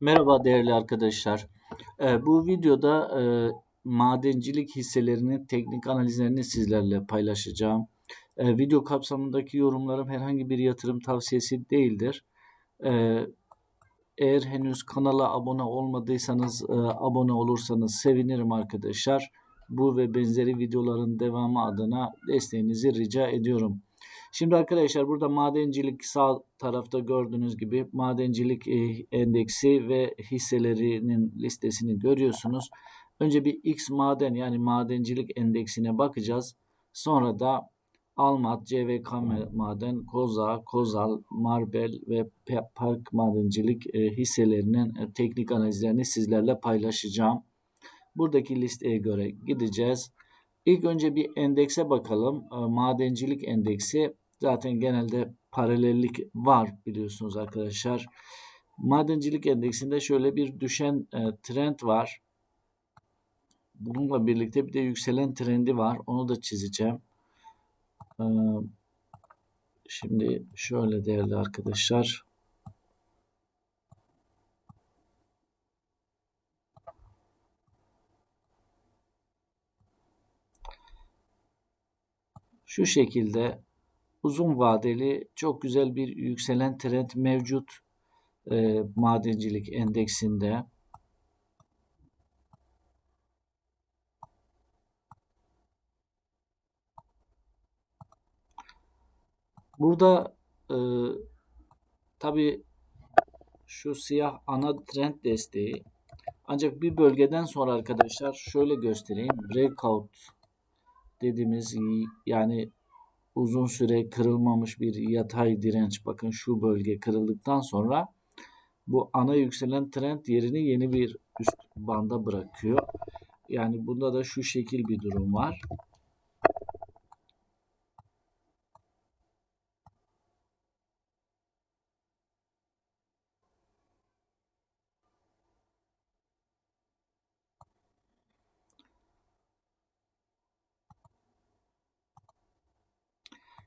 Merhaba değerli arkadaşlar. Eee, bu videoda eee, madencilik hisselerinin teknik analizlerini sizlerle paylaşacağım. Eee, video kapsamındaki yorumlarım herhangi bir yatırım tavsiyesi değildir. Eee, eğer henüz kanala abone olmadıysanız eee, abone olursanız sevinirim arkadaşlar. Bu ve benzeri videoların devamı adına desteğinizi rica ediyorum. Şimdi arkadaşlar burada madencilik sağ tarafta gördüğünüz gibi madencilik e, endeksi ve hisselerinin listesini görüyorsunuz. Önce bir X maden yani madencilik endeksine bakacağız. Sonra da Almat, CVK Maden, Koza, Kozal, Marbel ve Park Madencilik e, hisselerinin e, teknik analizlerini sizlerle paylaşacağım. Buradaki listeye göre gideceğiz. İlk önce bir endekse bakalım. Madencilik endeksi zaten genelde paralellik var biliyorsunuz arkadaşlar. Madencilik endeksinde şöyle bir düşen e, trend var. Bununla birlikte bir de yükselen trendi var. Onu da çizeceğim. E, şimdi şöyle değerli arkadaşlar. Şu şekilde uzun vadeli çok güzel bir yükselen trend mevcut e, madencilik endeksinde. Burada e, tabi şu siyah ana trend desteği ancak bir bölgeden sonra arkadaşlar şöyle göstereyim breakout dediğimiz yani uzun süre kırılmamış bir yatay direnç bakın şu bölge kırıldıktan sonra bu ana yükselen trend yerini yeni bir üst banda bırakıyor. Yani bunda da şu şekil bir durum var.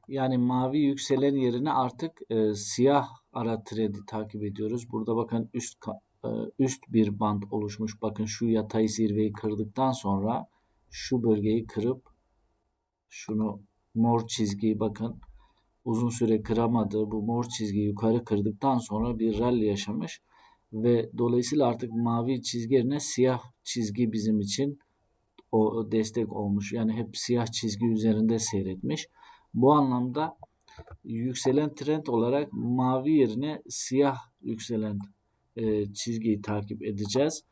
Yani mavi yükselen yerine artık e, siyah ara trendi takip ediyoruz. Burada bakın üst e, üst bir band oluşmuş. Bakın şu yatay zirveyi kırdıktan sonra şu bölgeyi kırıp şunu mor çizgiyi bakın uzun süre kıramadığı bu mor çizgiyi yukarı kırdıktan sonra bir rally yaşamış ve dolayısıyla artık mavi çizgi yerine siyah çizgi bizim için o destek olmuş. Yani hep siyah çizgi üzerinde seyretmiş. Bu anlamda yükselen trend olarak mavi yerine siyah yükselen e, çizgiyi takip edeceğiz.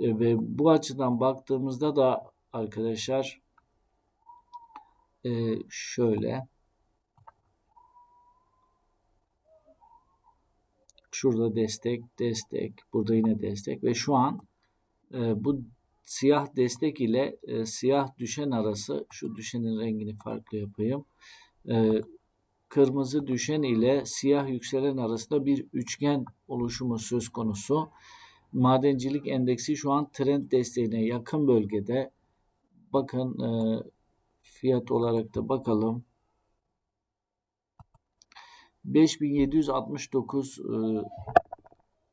E, ve bu açıdan baktığımızda da arkadaşlar e, şöyle şurada destek destek burada yine destek ve şu an e, bu siyah destek ile e, siyah düşen arası şu düşenin rengini farklı yapayım. E, kırmızı düşen ile siyah yükselen arasında bir üçgen oluşumu söz konusu. Madencilik endeksi şu an trend desteğine yakın bölgede. Bakın e, fiyat olarak da bakalım. 5769 e,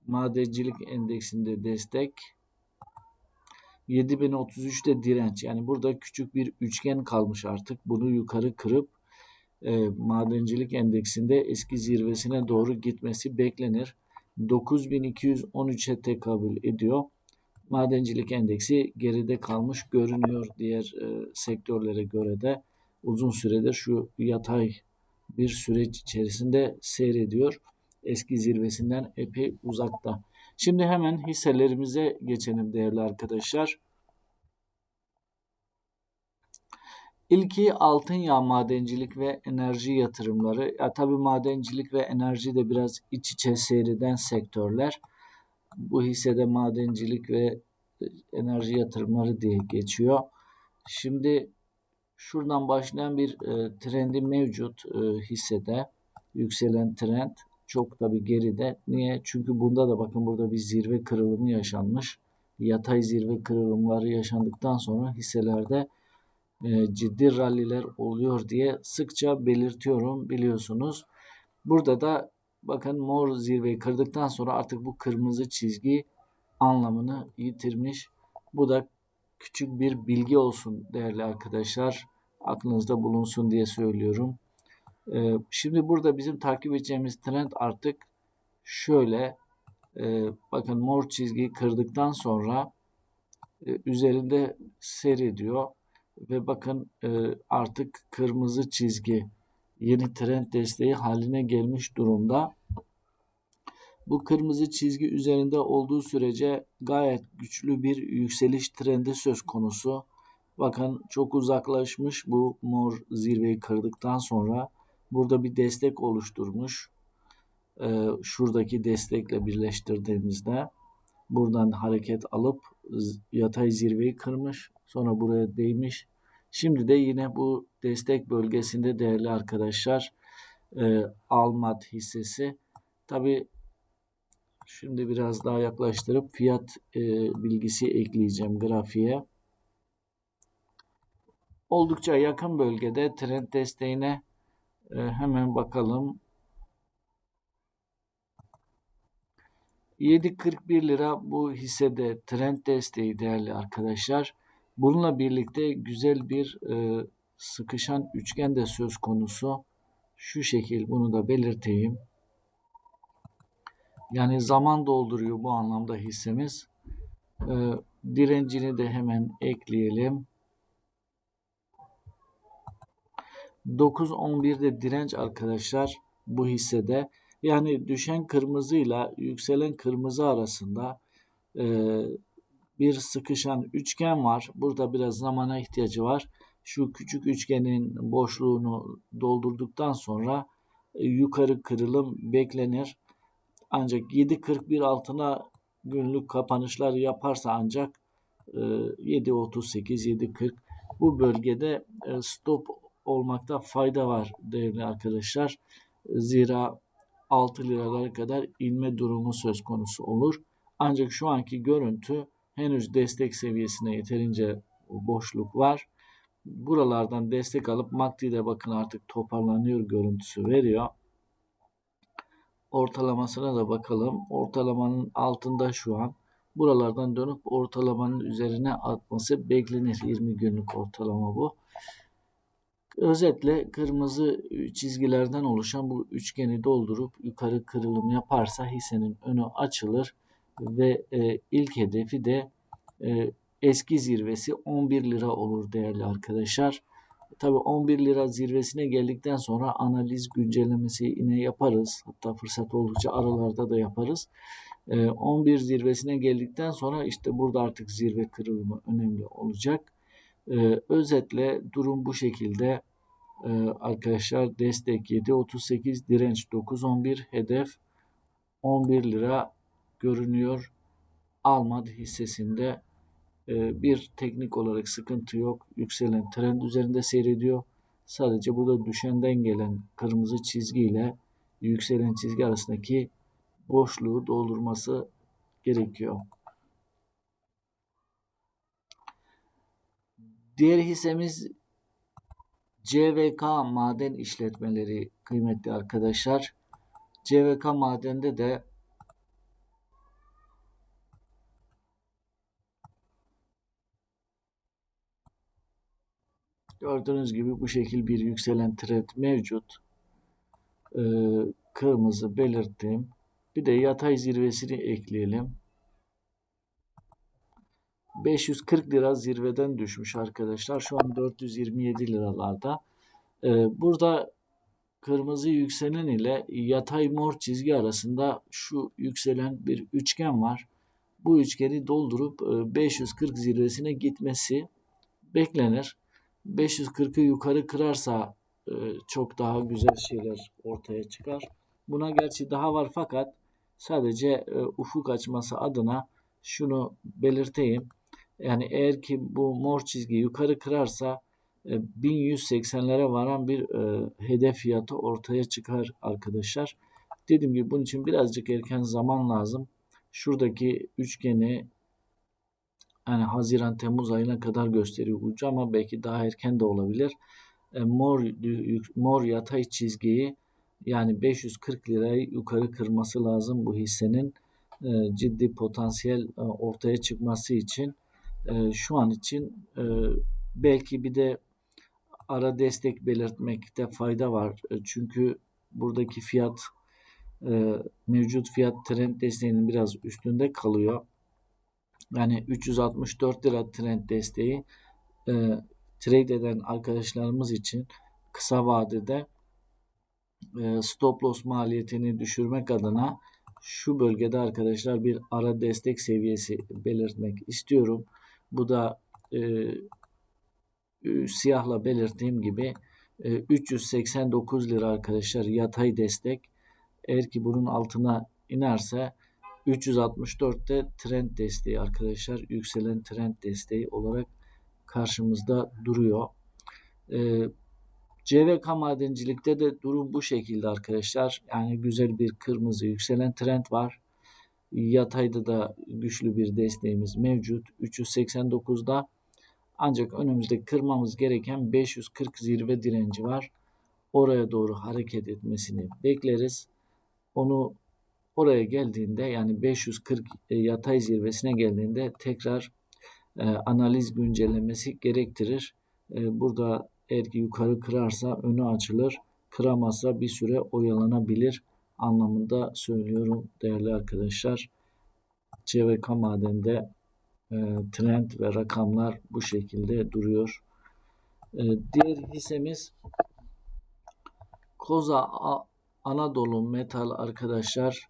madencilik endeksinde destek. 7033'te direnç. Yani burada küçük bir üçgen kalmış artık. Bunu yukarı kırıp e, madencilik endeksinde eski zirvesine doğru gitmesi beklenir. 9213'e tekabül ediyor. Madencilik endeksi geride kalmış görünüyor diğer e, sektörlere göre de uzun süredir şu yatay bir süreç içerisinde seyrediyor. Eski zirvesinden epey uzakta. Şimdi hemen hisselerimize geçelim değerli arkadaşlar. İlki altın yağ madencilik ve enerji yatırımları. Ya tabii madencilik ve enerji de biraz iç içe seyreden sektörler. Bu hissede madencilik ve enerji yatırımları diye geçiyor. Şimdi şuradan başlayan bir e, trendi mevcut e, hissede. Yükselen trend çok tabi geride. Niye? Çünkü bunda da bakın burada bir zirve kırılımı yaşanmış. Yatay zirve kırılımları yaşandıktan sonra hisselerde e, ciddi ralliler oluyor diye sıkça belirtiyorum biliyorsunuz. Burada da bakın mor zirveyi kırdıktan sonra artık bu kırmızı çizgi anlamını yitirmiş. Bu da küçük bir bilgi olsun değerli arkadaşlar. Aklınızda bulunsun diye söylüyorum. Ee, şimdi burada bizim takip edeceğimiz trend artık şöyle e, bakın mor çizgiyi kırdıktan sonra e, üzerinde seyrediyor ve bakın e, artık kırmızı çizgi yeni trend desteği haline gelmiş durumda. Bu kırmızı çizgi üzerinde olduğu sürece gayet güçlü bir yükseliş trendi söz konusu. Bakın çok uzaklaşmış bu mor zirveyi kırdıktan sonra burada bir destek oluşturmuş. Ee, şuradaki destekle birleştirdiğimizde buradan hareket alıp yatay zirveyi kırmış. Sonra buraya değmiş. Şimdi de yine bu destek bölgesinde değerli arkadaşlar e, Almat hissesi. Tabi şimdi biraz daha yaklaştırıp fiyat e, bilgisi ekleyeceğim grafiğe. Oldukça yakın bölgede trend desteğine e, hemen bakalım. 7.41 lira bu hissede trend desteği değerli arkadaşlar. Bununla birlikte güzel bir e, sıkışan üçgen de söz konusu. Şu şekil bunu da belirteyim. Yani zaman dolduruyor bu anlamda hissemiz. E, direncini de hemen ekleyelim. 9.11'de direnç arkadaşlar bu hissede. Yani düşen kırmızıyla yükselen kırmızı arasında e, bir sıkışan üçgen var. Burada biraz zamana ihtiyacı var. Şu küçük üçgenin boşluğunu doldurduktan sonra e, yukarı kırılım beklenir. Ancak 7.41 altına günlük kapanışlar yaparsa ancak 7.38 7.40 bu bölgede e, stop olmakta fayda var değerli arkadaşlar. Zira 6 liralara kadar inme durumu söz konusu olur. Ancak şu anki görüntü henüz destek seviyesine yeterince boşluk var. Buralardan destek alıp MACD de bakın artık toparlanıyor görüntüsü veriyor. Ortalamasına da bakalım. Ortalamanın altında şu an. Buralardan dönüp ortalamanın üzerine atması beklenir. 20 günlük ortalama bu. Özetle kırmızı çizgilerden oluşan bu üçgeni doldurup yukarı kırılım yaparsa hissenin önü açılır ve e, ilk hedefi de e, eski zirvesi 11 lira olur değerli arkadaşlar. Tabi 11 lira zirvesine geldikten sonra analiz güncellemesi yine yaparız. Hatta fırsat oldukça aralarda da yaparız. E, 11 zirvesine geldikten sonra işte burada artık zirve kırılımı önemli olacak. E, özetle durum bu şekilde. E, arkadaşlar destek 7.38 direnç 9.11 hedef 11 lira görünüyor. Almad hissesinde e, bir teknik olarak sıkıntı yok. Yükselen trend üzerinde seyrediyor. Sadece burada düşenden gelen kırmızı çizgi ile yükselen çizgi arasındaki boşluğu doldurması gerekiyor. Diğer hissemiz CVK Maden işletmeleri kıymetli arkadaşlar. CVK Maden'de de Gördüğünüz gibi bu şekil bir yükselen trend mevcut. Ee, kırmızı belirttim. Bir de yatay zirvesini ekleyelim. 540 lira zirveden düşmüş arkadaşlar. Şu an 427 liralarda. Ee, burada kırmızı yükselen ile yatay mor çizgi arasında şu yükselen bir üçgen var. Bu üçgeni doldurup 540 e, zirvesine gitmesi beklenir. 540'ı yukarı kırarsa e, çok daha güzel şeyler ortaya çıkar. Buna gerçi daha var fakat sadece e, ufuk açması adına şunu belirteyim. Yani eğer ki bu mor çizgi yukarı kırarsa 1180'lere e, varan bir hedef fiyatı ortaya çıkar arkadaşlar. Dediğim gibi bunun için birazcık erken zaman lazım. Şuradaki üçgeni yani Haziran Temmuz ayına kadar gösteriyor ucu ama belki daha erken de olabilir. E, mor mor yatay çizgiyi Yani 540 lirayı yukarı kırması lazım bu hissenin e, ciddi potansiyel e, ortaya çıkması için. E, şu an için e, belki bir de ara destek belirtmekte fayda var. E, çünkü buradaki fiyat e, mevcut fiyat trend desteğinin biraz üstünde kalıyor. Yani 364 lira trend desteği e, trade eden arkadaşlarımız için kısa vadede e, stop loss maliyetini düşürmek adına şu bölgede arkadaşlar bir ara destek seviyesi belirtmek istiyorum. Bu da e, siyahla belirttiğim gibi e, 389 lira arkadaşlar yatay destek. Eğer ki bunun altına inerse 364'te trend desteği arkadaşlar yükselen trend desteği olarak karşımızda duruyor. Ee, CVK madencilikte de durum bu şekilde arkadaşlar. Yani güzel bir kırmızı yükselen trend var. Yatayda da güçlü bir desteğimiz mevcut. 389'da ancak önümüzde kırmamız gereken 540 zirve direnci var. Oraya doğru hareket etmesini bekleriz. Onu oraya geldiğinde yani 540 e, yatay zirvesine geldiğinde tekrar e, analiz güncellemesi gerektirir. E, burada eğer ki yukarı kırarsa önü açılır. Kıramazsa bir süre oyalanabilir anlamında söylüyorum değerli arkadaşlar. CVK madende e, trend ve rakamlar bu şekilde duruyor. E, diğer hissemiz Koza Anadolu Metal arkadaşlar.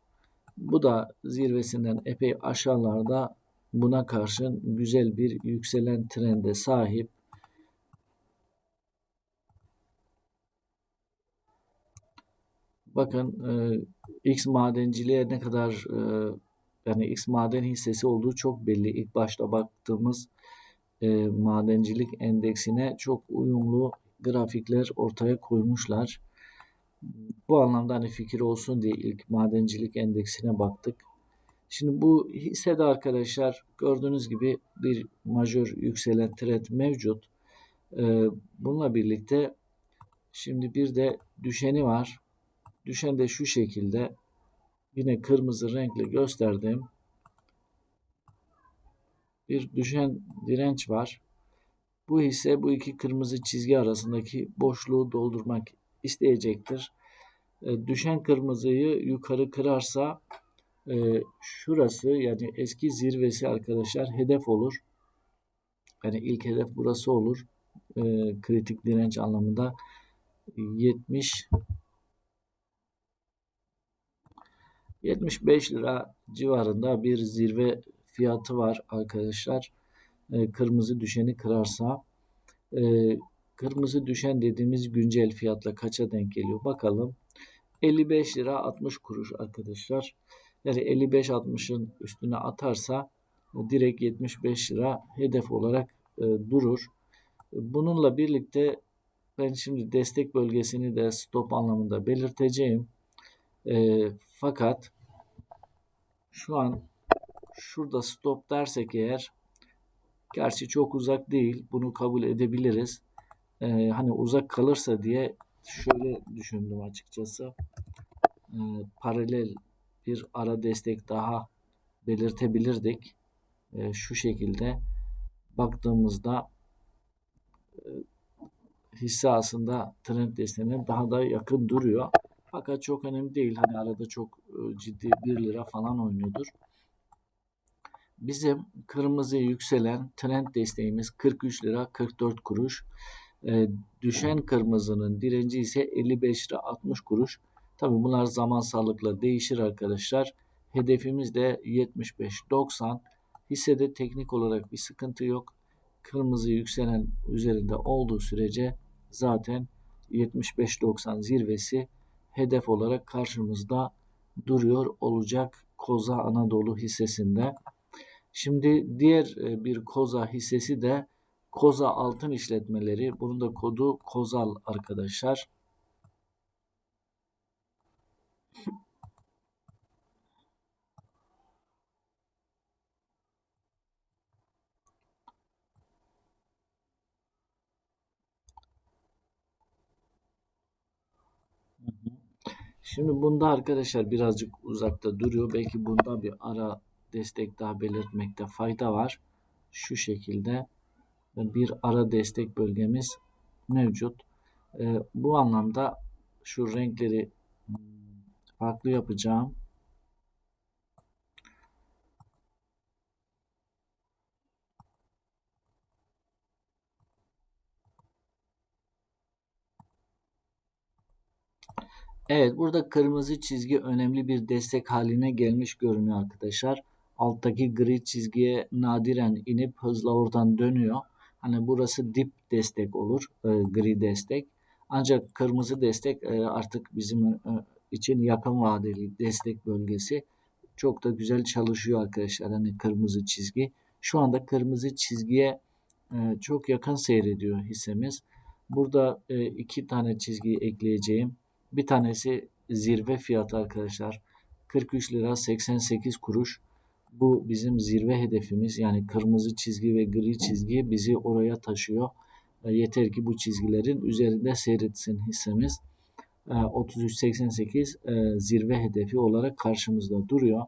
Bu da zirvesinden epey aşağılarda buna karşın güzel bir yükselen trende sahip. Bakın e, X madenciliğe ne kadar e, yani X maden hissesi olduğu çok belli. İlk başta baktığımız e, madencilik endeksine çok uyumlu grafikler ortaya koymuşlar. Bu anlamda hani fikir olsun diye ilk madencilik endeksine baktık. Şimdi bu hissede arkadaşlar gördüğünüz gibi bir majör yükselen trend mevcut. Ee, bununla birlikte şimdi bir de düşeni var. Düşen de şu şekilde yine kırmızı renkle gösterdim. Bir düşen direnç var. Bu hisse bu iki kırmızı çizgi arasındaki boşluğu doldurmak isteyecektir. E, düşen kırmızıyı yukarı kırarsa e, şurası yani eski zirvesi arkadaşlar hedef olur. Yani ilk hedef burası olur. E, kritik direnç anlamında 70 75 lira civarında bir zirve fiyatı var arkadaşlar. E, kırmızı düşeni kırarsa e, kırmızı düşen dediğimiz güncel fiyatla kaça denk geliyor bakalım. 55 lira 60 kuruş arkadaşlar. Yani 55-60'ın üstüne atarsa direkt 75 lira hedef olarak e, durur. Bununla birlikte ben şimdi destek bölgesini de stop anlamında belirteceğim. E, fakat şu an şurada stop dersek eğer gerçi çok uzak değil bunu kabul edebiliriz. E, hani uzak kalırsa diye şöyle düşündüm açıkçası. E, paralel bir ara destek daha belirtebilirdik. E, şu şekilde baktığımızda e, hisse aslında trend desteğine daha da yakın duruyor. Fakat çok önemli değil. Hani arada çok e, ciddi 1 lira falan oynuyordur. Bizim kırmızı yükselen trend desteğimiz 43 lira 44 kuruş. E, düşen kırmızının direnci ise 55 lira 60 kuruş. Tabii bunlar zaman sağlıkla değişir arkadaşlar. Hedefimiz de 75-90. Hissede teknik olarak bir sıkıntı yok. Kırmızı yükselen üzerinde olduğu sürece zaten 75-90 zirvesi hedef olarak karşımızda duruyor olacak Koza Anadolu hissesinde. Şimdi diğer e, bir Koza hissesi de Koza Altın İşletmeleri. Bunun da kodu Kozal arkadaşlar. Şimdi bunda arkadaşlar birazcık uzakta duruyor. Belki bunda bir ara destek daha belirtmekte fayda var. Şu şekilde bir ara destek bölgemiz mevcut. Ee, bu anlamda şu renkleri farklı yapacağım. Evet burada kırmızı çizgi önemli bir destek haline gelmiş görünüyor arkadaşlar. Alttaki gri çizgiye nadiren inip hızla oradan dönüyor. Hani burası dip destek olur. E, gri destek. Ancak kırmızı destek e, artık bizim e, için yakın vadeli destek bölgesi. Çok da güzel çalışıyor arkadaşlar. Hani kırmızı çizgi. Şu anda kırmızı çizgiye e, çok yakın seyrediyor hissemiz. Burada e, iki tane çizgi ekleyeceğim. Bir tanesi zirve fiyatı arkadaşlar. 43 lira 88 kuruş. Bu bizim zirve hedefimiz. Yani kırmızı çizgi ve gri çizgi bizi oraya taşıyor. E, yeter ki bu çizgilerin üzerinde seyretsin hissemiz. 33.88 e, e, zirve hedefi olarak karşımızda duruyor.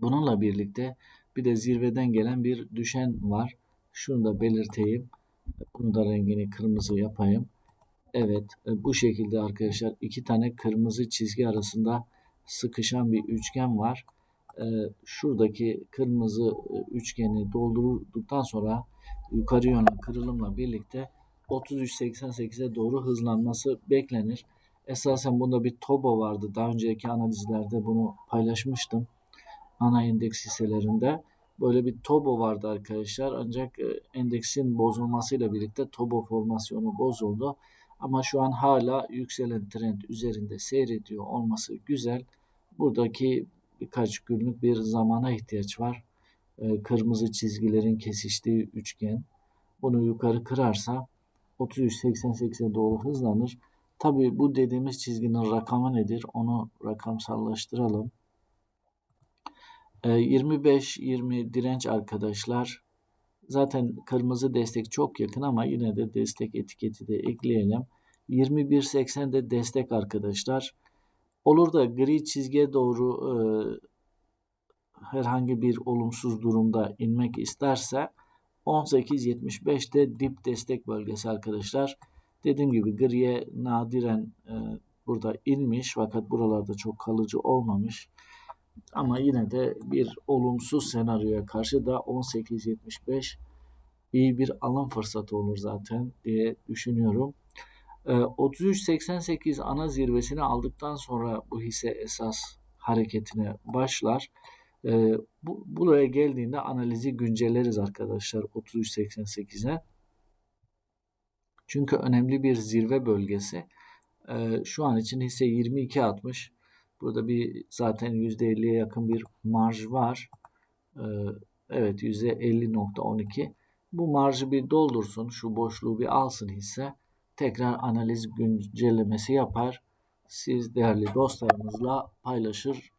Bununla birlikte bir de zirveden gelen bir düşen var. Şunu da belirteyim. Bunu da rengini kırmızı yapayım. Evet e, bu şekilde arkadaşlar iki tane kırmızı çizgi arasında sıkışan bir üçgen var. E, şuradaki kırmızı e, üçgeni doldurduktan sonra yukarı yönlü kırılımla birlikte 33.88'e doğru hızlanması beklenir. Esasen bunda bir TOBO vardı. Daha önceki analizlerde bunu paylaşmıştım. Ana endeks hisselerinde böyle bir TOBO vardı arkadaşlar. Ancak endeksin bozulmasıyla birlikte TOBO formasyonu bozuldu. Ama şu an hala yükselen trend üzerinde seyrediyor olması güzel. Buradaki birkaç günlük bir zamana ihtiyaç var. Ee, kırmızı çizgilerin kesiştiği üçgen. Bunu yukarı kırarsa 33.88'e doğru hızlanır. Tabi bu dediğimiz çizginin rakamı nedir? Onu rakamsallaştıralım. 25-20 ee, direnç arkadaşlar. Zaten kırmızı destek çok yakın ama yine de destek etiketi de ekleyelim. 21.80 de destek arkadaşlar. Olur da gri çizgiye doğru e, herhangi bir olumsuz durumda inmek isterse 18.75 de dip destek bölgesi arkadaşlar. Dediğim gibi griye nadiren e, burada inmiş fakat buralarda çok kalıcı olmamış. Ama yine de bir olumsuz senaryoya karşı da 18.75 iyi bir alım fırsatı olur zaten diye düşünüyorum. 33.88 ana zirvesini aldıktan sonra bu hisse esas hareketine başlar. Bu, buraya geldiğinde analizi güncelleriz arkadaşlar 33.88'e. Çünkü önemli bir zirve bölgesi. Şu an için hisse 22.60. Burada bir zaten %50'ye yakın bir marj var. Evet %50.12. Bu marjı bir doldursun. Şu boşluğu bir alsın hisse. Tekrar analiz güncellemesi yapar. Siz değerli dostlarınızla paylaşır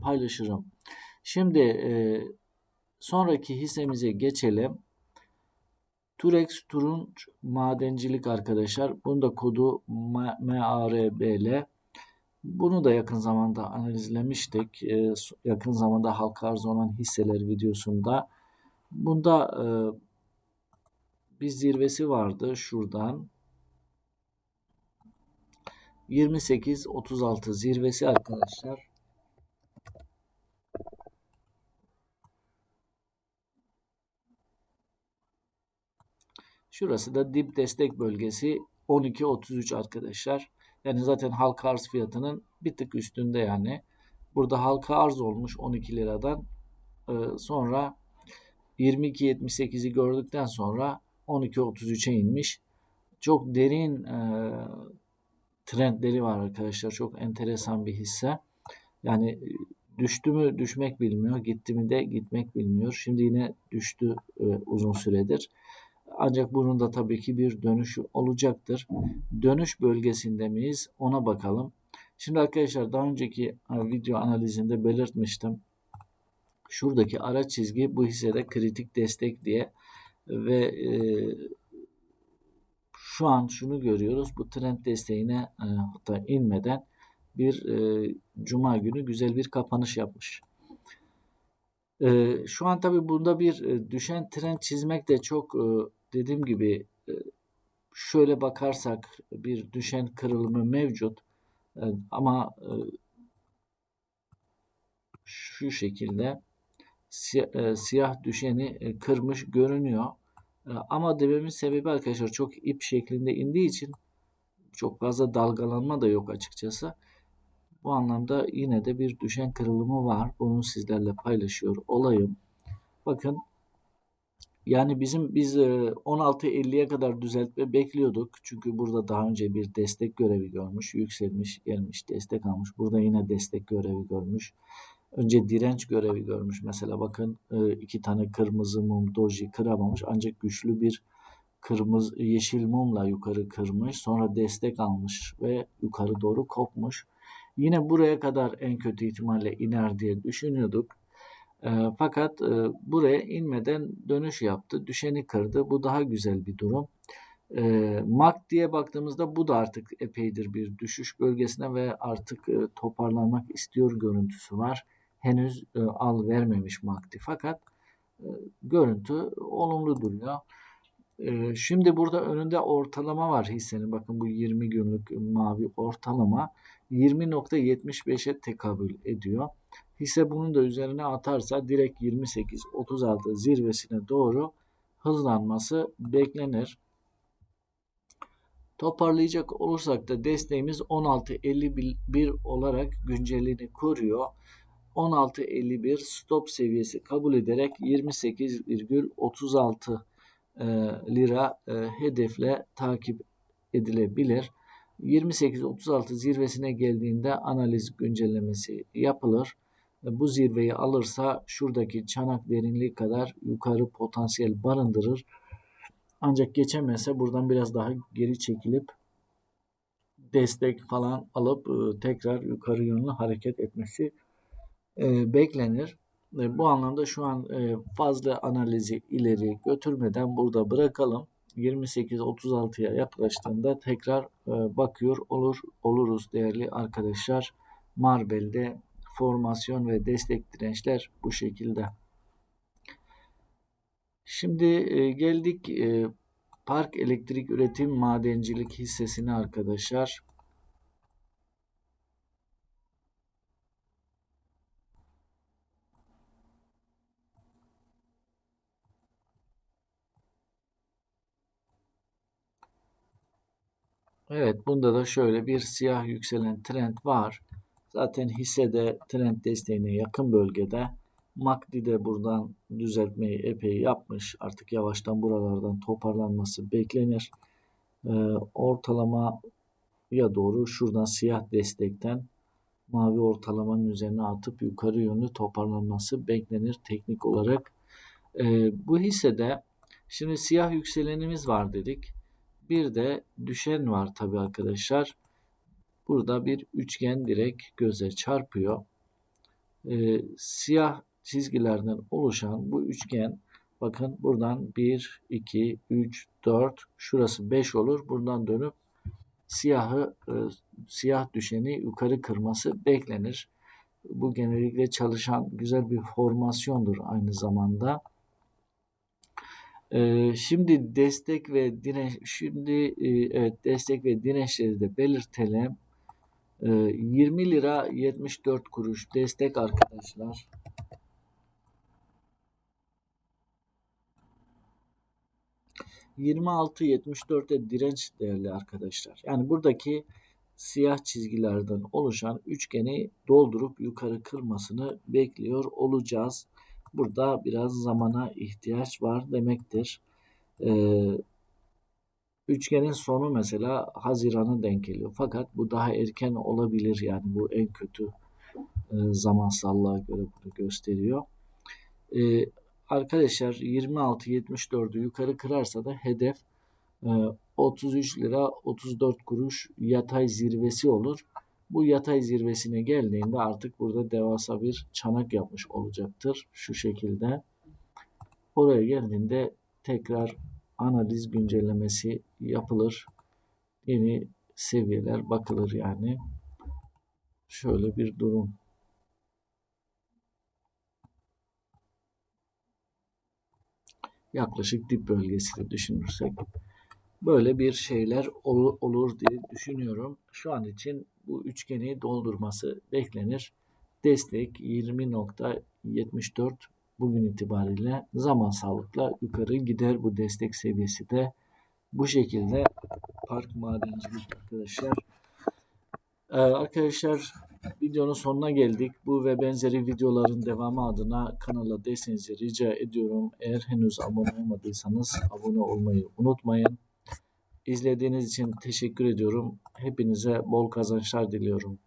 paylaşırım. Şimdi sonraki hissemize geçelim. Turex Turunç Madencilik arkadaşlar. Bunun da kodu MARBL. Bunu da yakın zamanda analizlemiştik. Ee, yakın zamanda halka arz olan hisseler videosunda. Bunda e, bir zirvesi vardı şuradan. 28-36 zirvesi arkadaşlar. Şurası da dip destek bölgesi 12-33 arkadaşlar. Yani zaten halka arz fiyatının bir tık üstünde yani. Burada halka arz olmuş 12 liradan. Ee, sonra 22.78'i gördükten sonra 12.33'e inmiş. Çok derin e, trendleri var arkadaşlar. Çok enteresan bir hisse. Yani e, düştü mü düşmek bilmiyor, gitti mi de gitmek bilmiyor. Şimdi yine düştü e, uzun süredir. Ancak bunun da tabii ki bir dönüşü olacaktır. Dönüş bölgesinde miyiz? Ona bakalım. Şimdi arkadaşlar daha önceki e, video analizinde belirtmiştim. Şuradaki ara çizgi bu hissede kritik destek diye ve e, şu an şunu görüyoruz. Bu trend desteğine e, hatta inmeden bir e, cuma günü güzel bir kapanış yapmış. E, şu an tabii bunda bir e, düşen trend çizmek de çok e, dediğim gibi e, şöyle bakarsak bir düşen kırılımı mevcut. E, ama e, şu şekilde siyah, düşeni kırmış görünüyor. Ama dememin sebebi arkadaşlar çok ip şeklinde indiği için çok fazla dalgalanma da yok açıkçası. Bu anlamda yine de bir düşen kırılımı var. Bunu sizlerle paylaşıyor olayım. Bakın yani bizim biz 16.50'ye kadar düzeltme bekliyorduk. Çünkü burada daha önce bir destek görevi görmüş. Yükselmiş, gelmiş, destek almış. Burada yine destek görevi görmüş. Önce direnç görevi görmüş. Mesela bakın iki tane kırmızı mum doji kıramamış. Ancak güçlü bir kırmızı yeşil mumla yukarı kırmış. Sonra destek almış ve yukarı doğru kopmuş. Yine buraya kadar en kötü ihtimalle iner diye düşünüyorduk. E, fakat e, buraya inmeden dönüş yaptı. Düşeni kırdı. Bu daha güzel bir durum. E, MAC diye baktığımızda bu da artık epeydir bir düşüş bölgesine ve artık e, toparlanmak istiyor görüntüsü var. Henüz e, al vermemiş MACD fakat e, görüntü olumlu duruyor. E, şimdi burada önünde ortalama var hissenin. Bakın bu 20 günlük mavi ortalama 20.75'e tekabül ediyor. Hisse bunun da üzerine atarsa direkt 28-36 zirvesine doğru hızlanması beklenir. Toparlayacak olursak da desteğimiz 16.51 olarak güncelliğini koruyor. 16.51 stop seviyesi kabul ederek 28,36 e, lira e, hedefle takip edilebilir. 28-36 zirvesine geldiğinde analiz güncellemesi yapılır. Bu zirveyi alırsa şuradaki çanak derinliği kadar yukarı potansiyel barındırır. Ancak geçemezse buradan biraz daha geri çekilip destek falan alıp e, tekrar yukarı yönlü hareket etmesi e, beklenir. E, bu anlamda şu an fazla analizi ileri götürmeden burada bırakalım. 28-36'ya yaklaştığında tekrar bakıyor olur oluruz değerli arkadaşlar. Marbel'de formasyon ve destek dirençler bu şekilde. Şimdi geldik Park Elektrik Üretim Madencilik hissesine arkadaşlar. Evet bunda da şöyle bir siyah yükselen trend var. Zaten hissede trend desteğine yakın bölgede. MACD de buradan düzeltmeyi epey yapmış. Artık yavaştan buralardan toparlanması beklenir. Ee, ortalama ya doğru şuradan siyah destekten mavi ortalamanın üzerine atıp yukarı yönlü toparlanması beklenir teknik olarak. Ee, bu hissede şimdi siyah yükselenimiz var dedik. Bir de düşen var tabi arkadaşlar. Burada bir üçgen direkt göze çarpıyor. Ee, siyah çizgilerden oluşan bu üçgen bakın buradan 1, 2, 3, 4 şurası 5 olur. Buradan dönüp siyahı e, siyah düşeni yukarı kırması beklenir. Bu genellikle çalışan güzel bir formasyondur aynı zamanda. Ee, şimdi destek ve direnç şimdi e, evet destek ve dirençleri de belirtelim. 20 ee, lira 74 kuruş destek arkadaşlar. ...26.74'te direnç değerli arkadaşlar. Yani buradaki siyah çizgilerden oluşan üçgeni doldurup yukarı kırmasını bekliyor olacağız. Burada biraz zamana ihtiyaç var demektir. Ee, Üçgenin sonu mesela Haziran'a denk geliyor. Fakat bu daha erken olabilir yani bu en kötü e, zamansallığa göre bunu gösteriyor. E, arkadaşlar 26-74'ü yukarı kırarsa da hedef e, 33 lira 34 kuruş yatay zirvesi olur. Bu yatay zirvesine geldiğinde artık burada devasa bir çanak yapmış olacaktır. Şu şekilde. Oraya geldiğinde tekrar analiz güncellemesi yapılır. Yeni seviyeler bakılır yani. Şöyle bir durum. Yaklaşık dip bölgesini düşünürsek böyle bir şeyler ol- olur diye düşünüyorum. Şu an için bu üçgeni doldurması beklenir. Destek 20.74 bugün itibariyle zaman sağlıkla yukarı gider bu destek seviyesi de. Bu şekilde park madencilik arkadaşlar. Ee, arkadaşlar videonun sonuna geldik. Bu ve benzeri videoların devamı adına kanala desteğinizi rica ediyorum. Eğer henüz abone olmadıysanız abone olmayı unutmayın. İzlediğiniz için teşekkür ediyorum. Hepinize bol kazançlar diliyorum.